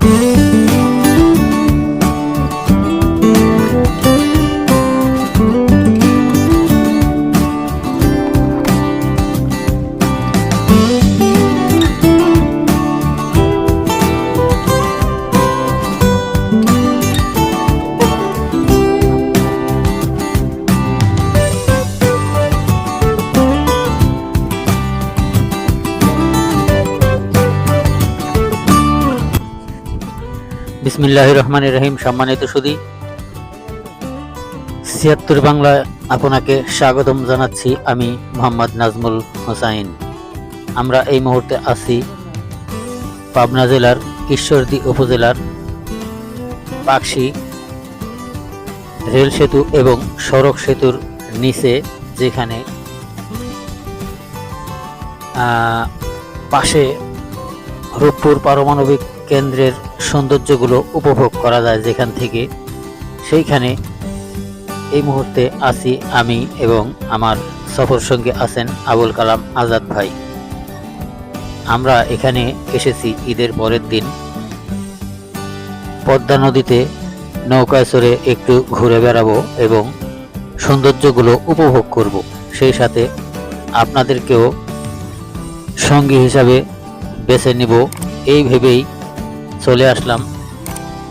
Música বিসমিল্লাহ রহমান রহিম সম্মানিত সুদী, ছিয়াত্তর বাংলায় আপনাকে স্বাগতম জানাচ্ছি আমি মোহাম্মদ নাজমুল হোসাইন। আমরা এই মুহূর্তে আছি পাবনা জেলার ঈশ্বরদী উপজেলার পাকশি রেল সেতু এবং সড়ক সেতুর নিচে, যেখানে পাশে রূপপুর পারমাণবিক কেন্দ্রের সৌন্দর্যগুলো উপভোগ করা যায় যেখান থেকে। সেইখানে এই মুহূর্তে আছি আমি এবং আমার সফর সঙ্গে আছেন আবুল কালাম আজাদ ভাই। আমরা এখানে এসেছি ঈদের পরের দিন। পদ্মা নদীতে নৌকায় চড়ে একটু ঘুরে বেড়াবো এবং সৌন্দর্যগুলো উপভোগ করব। সেই সাথে আপনাদেরকেও সঙ্গী হিসাবে বেছে নিব। এই ভেবেই চলে আসলাম।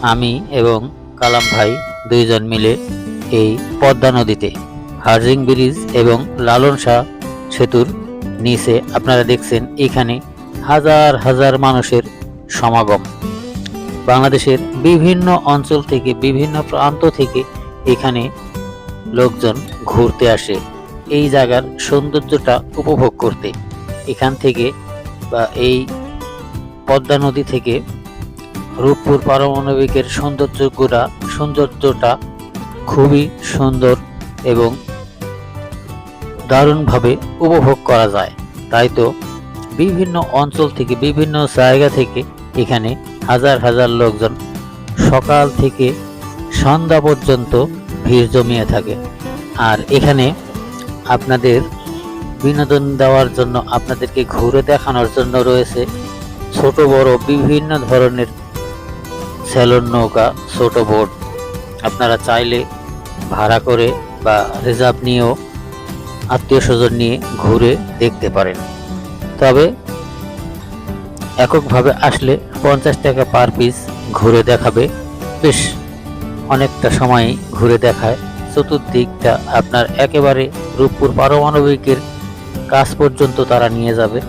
আমি এবং কালাম ভাই দুইজন মিলে এই পদ্মা নদীতে। হার্জিং ব্রিজ এবং লালন শাহ সেতুর নিচে আপনারা দেখছেন এখানে হাজার হাজার মানুষের সমাগম। বাংলাদেশের বিভিন্ন অঞ্চল থেকে, বিভিন্ন প্রান্ত থেকে এখানে লোকজন ঘুরতে আসে। এই জায়গার সৌন্দর্যটা উপভোগ করতে। এখান থেকে বা এই পদ্মা নদী থেকে রূপপুর পারমাণবিকের সৌন্দর্য সৌন্দর্যগুলা, সৌন্দর্যটা খুবই সুন্দর এবং দারুণভাবে উপভোগ করা যায়। তাই তো বিভিন্ন অঞ্চল থেকে, বিভিন্ন জায়গা থেকে এখানে হাজার হাজার লোকজন সকাল থেকে সন্ধ্যা পর্যন্ত ভিড় জমিয়ে থাকে। আর এখানে আপনাদের বিনোদন দেওয়ার জন্য, আপনাদেরকে ঘুরে দেখানোর জন্য রয়েছে ছোট বড় বিভিন্ন ধরনের স্যালন নৌকা, ছোট বোট। আপনারা চাইলে ভাড়া করে বা রিজার্ভ নিয়েও আত্মীয় স্বজন নিয়ে ঘুরে দেখতে পারেন। তবে এককভাবে আসলে পঞ্চাশ টাকা পার পিস ঘুরে দেখাবে। বেশ, অনেকটা সময় ঘুরে দেখায়। চতুর্দিকটা আপনার একেবারে রূপপুর পারমাণবিকের কাজ পর্যন্ত তারা নিয়ে যাবে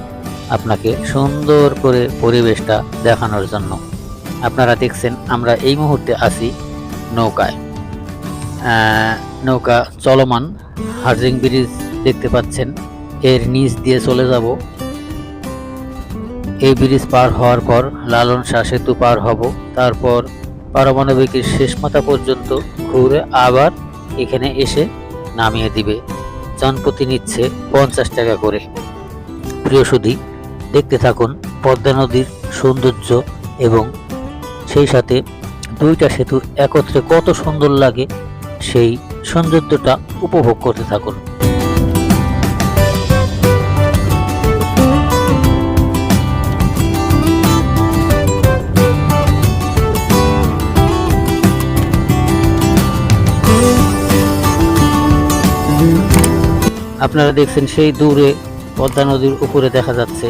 আপনাকে সুন্দর করে পরিবেশটা দেখানোর জন্য। আপনারা দেখছেন, আমরা এই মুহূর্তে আছি নৌকায়। নৌকা চলমান, হার্জিং ব্রিজ দেখতে পাচ্ছেন, এর নিচ দিয়ে চলে যাব। এই ব্রিজ পার হওয়ার পর লালন শাহ সেতু পার হব। তারপর পারমাণবিকের শেষ মাথা পর্যন্ত ঘুরে আবার এখানে এসে নামিয়ে দিবে। জনপতি নিচ্ছে পঞ্চাশ টাকা করে। প্রিয় সুধী, দেখতে থাকুন পদ্মা নদীর সৌন্দর্য এবং সেই সাথে দুইটা সেতু একত্রে কত সুন্দর লাগে, সেই সৌন্দর্যটা উপভোগ করতে থাকুন। আপনারা দেখছেন সেই দূরে পদ্মা নদীর উপরে দেখা যাচ্ছে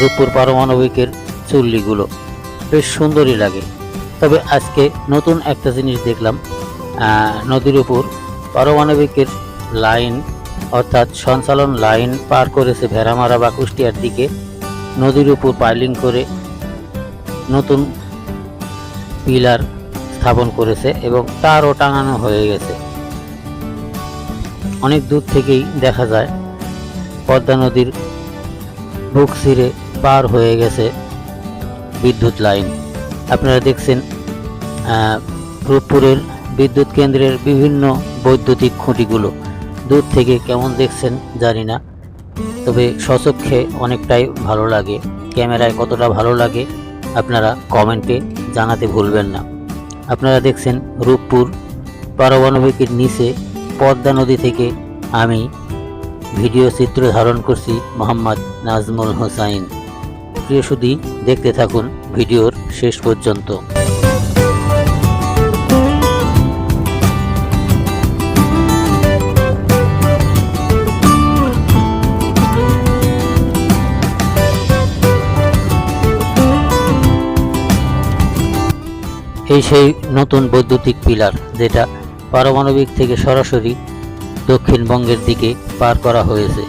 রূপপুর পারমাণবিকের চুল্লিগুলো। বেশ সুন্দরই লাগে। তবে আজকে নতুন একটা জিনিস দেখলাম নদীর উপর পারমাণবিকের লাইন অর্থাৎ সঞ্চালন লাইন পার করেছে ভেড়ামারা বা কুষ্টিয়ার দিকে। নদীর উপর পাইলিং করে নতুন পিলার স্থাপন করেছে এবং তারও টাঙানো হয়ে গেছে। অনেক দূর থেকেই দেখা যায়, পদ্মা নদীর বুক ছিঁড়ে পার হয়ে গেছে বিদ্যুৎ লাইন। আপনারা দেখছেন রূপপুরের বিদ্যুৎ কেন্দ্রের বিভিন্ন বৈদ্যুতিক খুঁটিগুলো। দূর থেকে কেমন দেখছেন জানি না, তবে সচক্ষে অনেকটাই ভালো লাগে। ক্যামেরায় কতটা ভালো লাগে আপনারা কমেন্টে জানাতে ভুলবেন না। আপনারা দেখছেন, রূপপুর পারমাণবিকের নিচে পদ্মা নদী থেকে আমি ভিডিও চিত্র ধারণ করছি মোহাম্মদ নাজমুল হোসাইন। প্রিয় সুদী দেখতে থাকুন ভিডিওর শেষ পর্যন্ত। এই সেই নতুন বৈদ্যুতিক পিলার যেটা পারমাণবিক থেকে সরাসরি দক্ষিণবঙ্গের দিকে পার করা হয়েছে।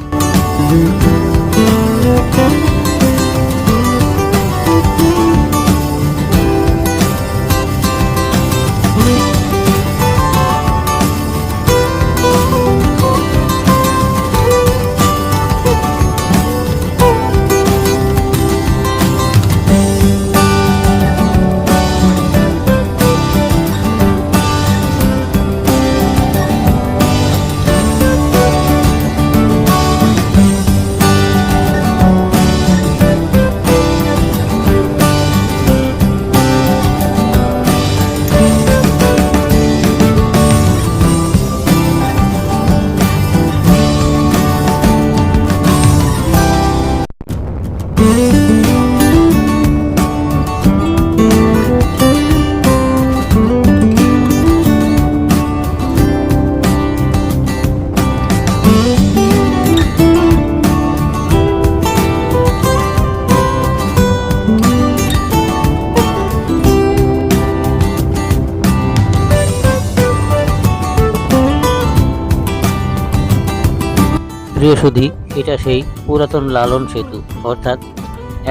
প্রিয় সুধী এটা সেই পুরাতন লালন সেতু, অর্থাৎ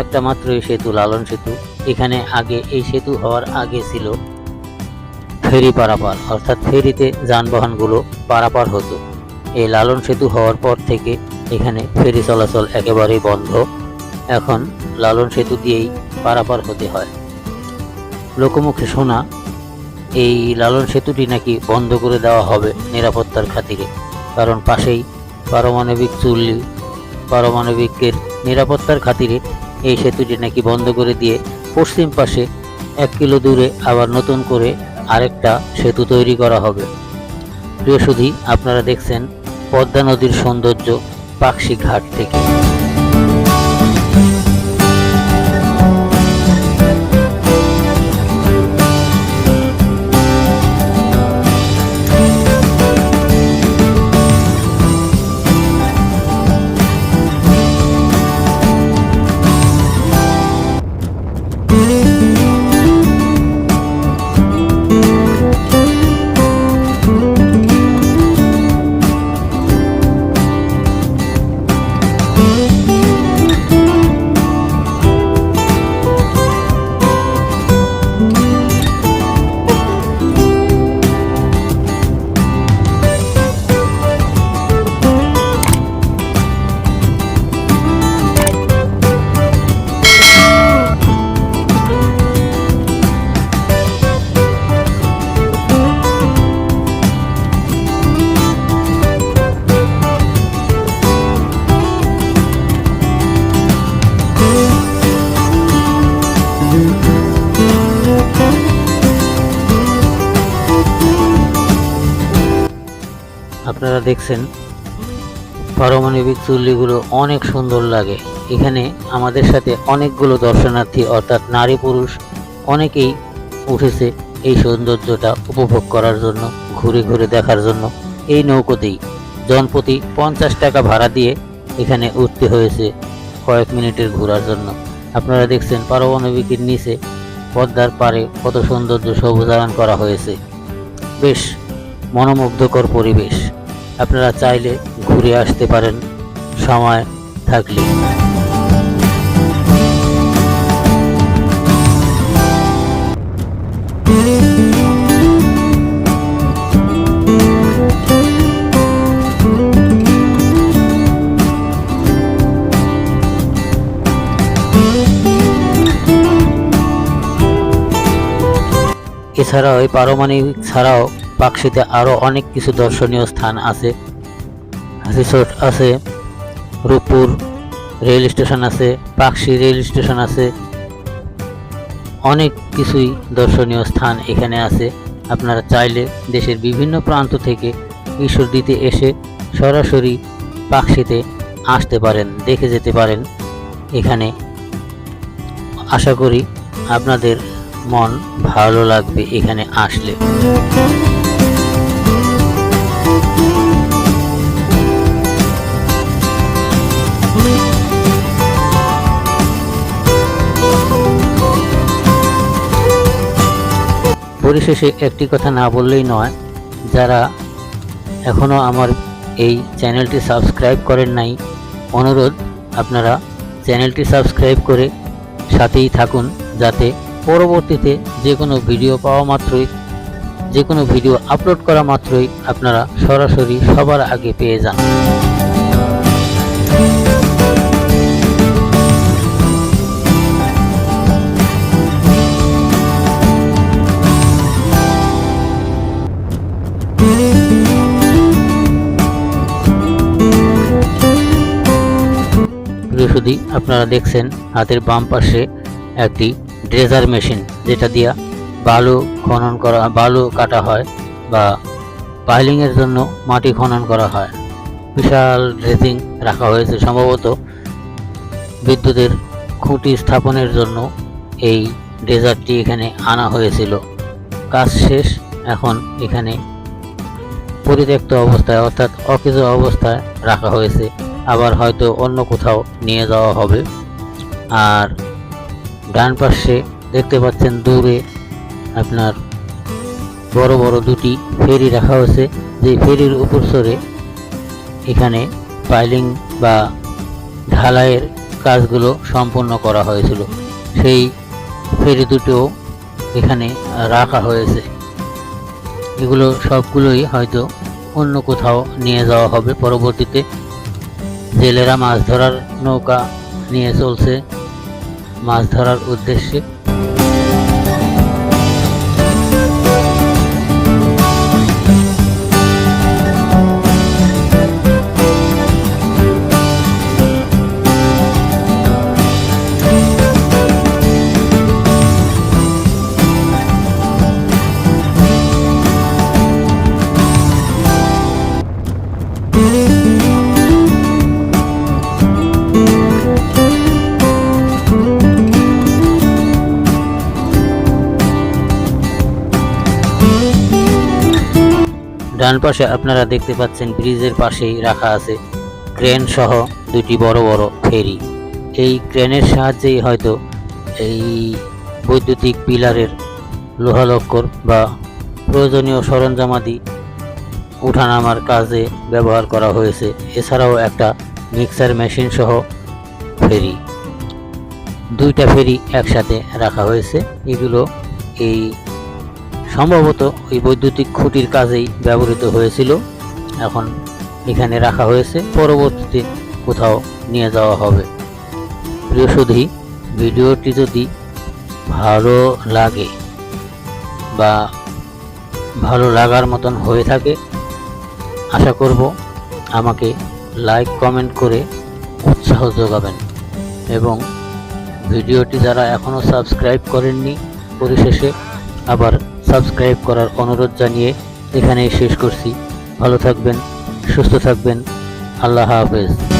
একটা মাত্র এই সেতু, লালন সেতু। এখানে আগে এই সেতু হওয়ার আগে ছিল ফেরি পারাপার, অর্থাৎ ফেরিতে যানবাহনগুলো পারাপার হতো। এই লালন সেতু হওয়ার পর থেকে এখানে ফেরি চলাচল একেবারেই বন্ধ। এখন লালন সেতু দিয়েই পারাপার হতে হয়। লোকমুখে শোনা, এই লালন সেতুটি নাকি বন্ধ করে দেওয়া হবে নিরাপত্তার খাতিরে, কারণ পাশেই পারমাণবিক চুল্লি, পারমাণবিকের নিরাপত্তার খাতিরে এই সেতুটি নাকি বন্ধ করে দিয়ে পশ্চিম পাশে এক কিলো দূরে আবার নতুন করে আরেকটা সেতু তৈরি করা হবে। প্রিয় সুধী, আপনারা দেখছেন পদ্মা নদীর সৌন্দর্য পাকশি ঘাট থেকে। আপনারা দেখছেন পারমাণবিক চুল্লিগুলো অনেক সুন্দর লাগে। এখানে আমাদের সাথে অনেকগুলো দর্শনার্থী অর্থাৎ নারী পুরুষ অনেকেই উঠেছে এই সৌন্দর্যটা উপভোগ করার জন্য, ঘুরে ঘুরে দেখার জন্য। এই নৌকোতেই জনপ্রতি পঞ্চাশ টাকা ভাড়া দিয়ে এখানে উঠতে হয়েছে কয়েক মিনিটের ঘোরার জন্য। আপনারা দেখছেন পারমাণবিকের নিচে পদ্মার পারে কত সৌন্দর্য সবুজায়ন করা হয়েছে। বেশ মনোমুগ্ধকর পরিবেশ। আপনারা চাইলে ঘুরে আসতে পারেন। সময় থাকলে। এছাড়াও এই পারমাণবিক ছাড়াও পাকশিতে আরও অনেক কিছু দর্শনীয় স্থান আছে। রিসোর্ট আছে, রূপপুর রেল স্টেশন আছে পাকশি রেল স্টেশন আছে। অনেক কিছুই দর্শনীয় স্থান এখানে আছে। আপনারা চাইলে দেশের বিভিন্ন প্রান্ত থেকে ঈশ্বরদীতে এসে সরাসরি পাকশিতে আসতে পারেন, দেখে যেতে পারেন। এখানে আশা করি আপনাদের মন ভালো লাগবে এখানে আসলে। পরিশেষে একটি কথা না বললেই নয়, যারা এখনও আমার এই চ্যানেলটি সাবস্ক্রাইব করেন নাই, অনুরোধ আপনারা চ্যানেলটি সাবস্ক্রাইব করে সাথেই থাকুন, যাতে পরবর্তীতে যে কোনো ভিডিও পাওয়া মাত্রই, যে কোনো ভিডিও আপলোড করা মাত্রই আপনারা সরাসরি সবার আগে পেয়ে যান। প্রিয়সুদি আপনারা দেখছেন হাতের বাম পাশে একটি ড্রেজার মেশিন, যেটা দিয়া বালু খনন করা, বালু কাটা হয় বা পাইলিংয়ের জন্য মাটি খনন করা হয়। বিশাল ড্রেজিং রাখা হয়েছে সম্ভবত বিদ্যুতের খুঁটি স্থাপনের জন্য এই ড্রেজারটি এখানে আনা হয়েছিল। কাজ শেষ, এখন এখানে পরিত্যক্ত অবস্থায়, অর্থাৎ অকেজ অবস্থায় রাখা হয়েছে। আবার হয়তো অন্য কোথাও নিয়ে যাওয়া হবে। আর ডান পাশে দেখতে পাচ্ছেন দূরে আপনার বড় বড় দুটি ফেরি রাখা হয়েছে। যে ফেরির উপর সরে এখানে পাইলিং বা ঢালাইয়ের কাজগুলো সম্পন্ন করা হয়েছিল। সেই ফেরি দুটো এখানে রাখা হয়েছে। এগুলো সবগুলোই হয়তো অন্য কোথাও নিয়ে যাওয়া হবে। পরবর্তীতে জেলেরা মাছ ধরার নৌকা নিয়ে চলছে। মাছ ধরার উদ্দেশ্যে পাশে আপনারা দেখতে পাচ্ছেন ব্রিজের পাশেই রাখা আছে ক্রেন সহ দুটি বড় বড় ফেরি। এই ক্রেনের সাহায্যেই হয়তো এই বৈদ্যুতিক পিলারের লোহালক্কর বা প্রয়োজনীয় সরঞ্জামাদি উঠানামার কাজে ব্যবহার করা হয়েছে। এছাড়াও একটা মিক্সার মেশিন সহ ফেরি। দুইটা ফেরি একসাথে রাখা হয়েছে। এগুলো এই সম্ভবত ওই বৈদ্যুতিক খুঁটির কাজেই ব্যবহৃত হয়েছিল। এখন এখানে রাখা হয়েছে। পরবর্তীতে কোথাও নিয়ে যাওয়া হবে। প্রিয় সুধী, ভিডিওটি যদি ভালো লাগে বা ভালো লাগার মতন হয়ে থাকে, আশা করব আমাকে লাইক, কমেন্ট করে উৎসাহ যোগাবেন। এবং ভিডিওটি যারা এখনও সাবস্ক্রাইব করেননি, পরিশেষে আবার সাবস্ক্রাইব করার অনুরোধ জানিয়ে এখানেই শেষ করছি। ভালো থাকবেন সুস্থ থাকবেন। আল্লাহ হাফেজ।